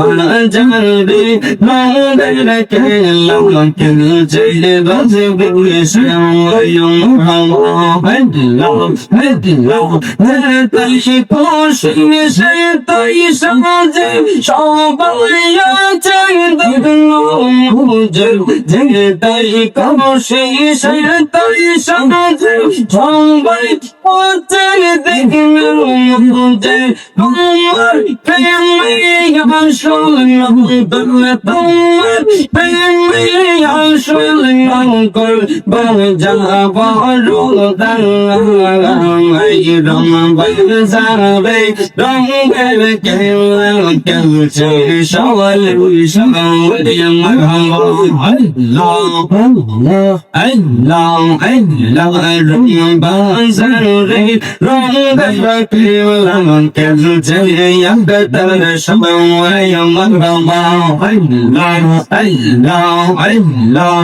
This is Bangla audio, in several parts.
মাঝারবে মাদারকে লমকে জেলে বাজবে শ্যাময়ং হাওয়া হদলো হদলো তালশি পোষণে সে তাই সমাজে সবাইয়া চাই দলো বুঝল যে তাই কবশে সে তাই সমাজে সবাই পথের দেখবেন মধ্যে তোমার প্রেমে আসল করবে তোমার প্রেমে আসল করবে যাব রম যাবে রঙের কেমন কেমছে সবাই সবাই আল্লাহ আল্লাহ আল্লাহ রঙ বাজার আল্লাহ আল্লাহ আল্লাহ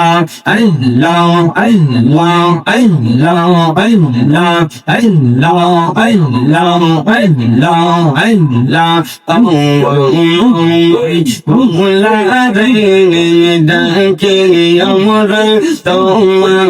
আল্লাহ আল্লাহ আল্লাহ তোমরা ডাকে আমরা তোমার মরবা আল্লাহ আল্লাহ আজকের Mobil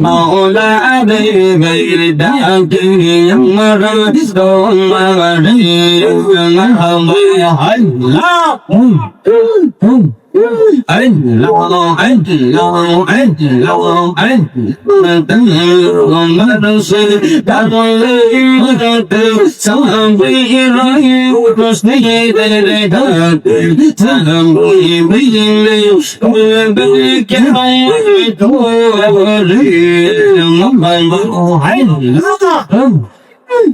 مولا علي غير داكي يمر دوم مريم هلا anh lo anh lo anh lo anh tình lòng mà đâu sự đã nói yêu đã từ sống hàng vì yêu nói yêu rồi nấy về đây đây đó ta làm vui mấy gì liêu mưa bữa kéo mong tôi tôi lý ngắm mày mà hãy lắm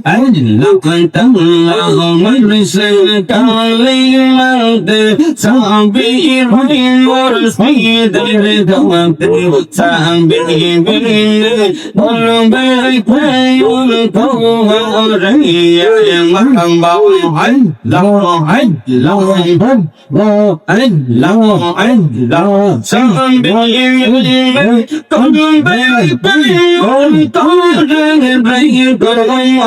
أجلقت الله مجلسك والليلة صعبي بالمرصيد ارتوت صعبي بالقلبك يلقوه ريا محبوعا لو عد لو عد لو عد لو عد لو صعبي بالقلبك يلقوه ريا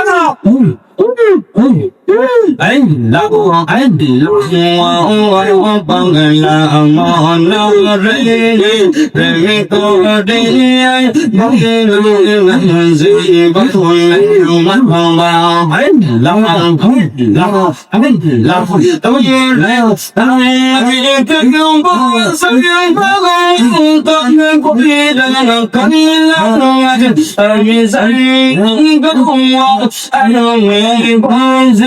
না anh lão anh lão ôi ôi bằng ngày là ngon lâu rễ rễ tôi đi mong lưu ngân gì vẫn thôi anh lưu mắt hoàng vào anh lão không lão anh lão tôi như leo anh cứ không bao giờ anh bao ngày tôi ngân cũng đi đang ngân cắn lão nông anh anh dạy ngân cũng không anh ngân bao giờ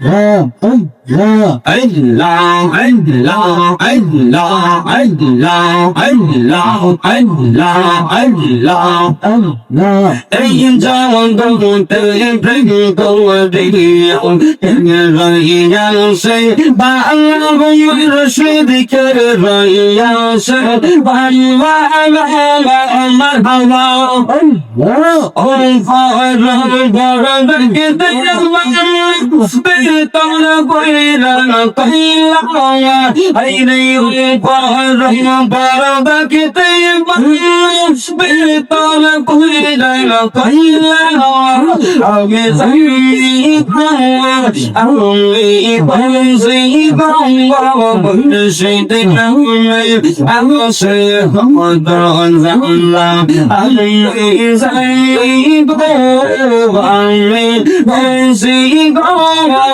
rồi tao là quay là quay là ai này qua rồi ba ba cái tên mà biết tao là quay là quay là ai say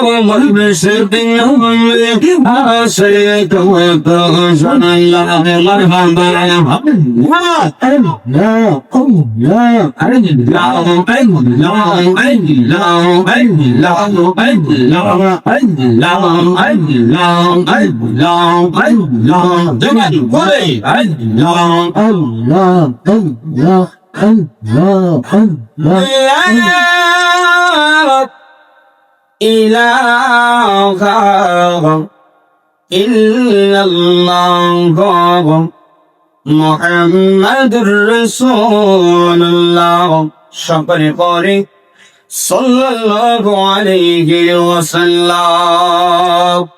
Komal Allah, Allah, Allah. إله إلا الله محمد رسول الله شكر قري صلى الله عليه وسلم